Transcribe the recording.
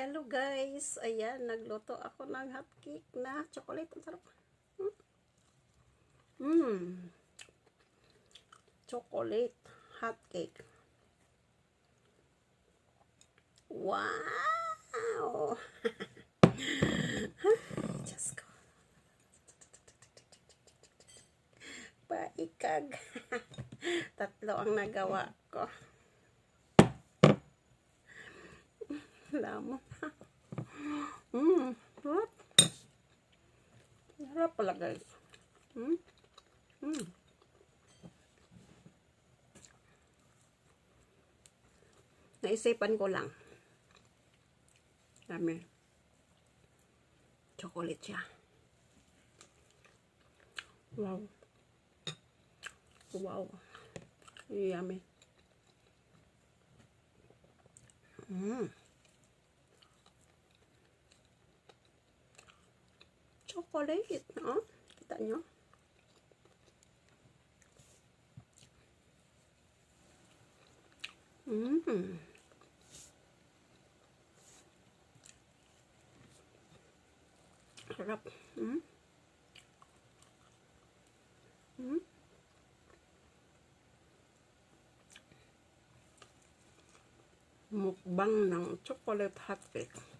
Hello guys, ayan, nagluto ako ng hot cake na chocolate. Ang sarap. Mmm. Chocolate hot cake. Wow! Diyos ko. Paikag. Tatlo ang nagawa ko. Lamon. Mmm. Sarap. Sarap pala guys. Hmm? Hmm. Naisipan ko lang. Dami. Chocolate siya. Wow. Wow. Yummy. Mmm. Chocolate. Oh, kita nyo? Mmm. Sarap. Mm. Mm. Mukbang ng chocolate hot cake.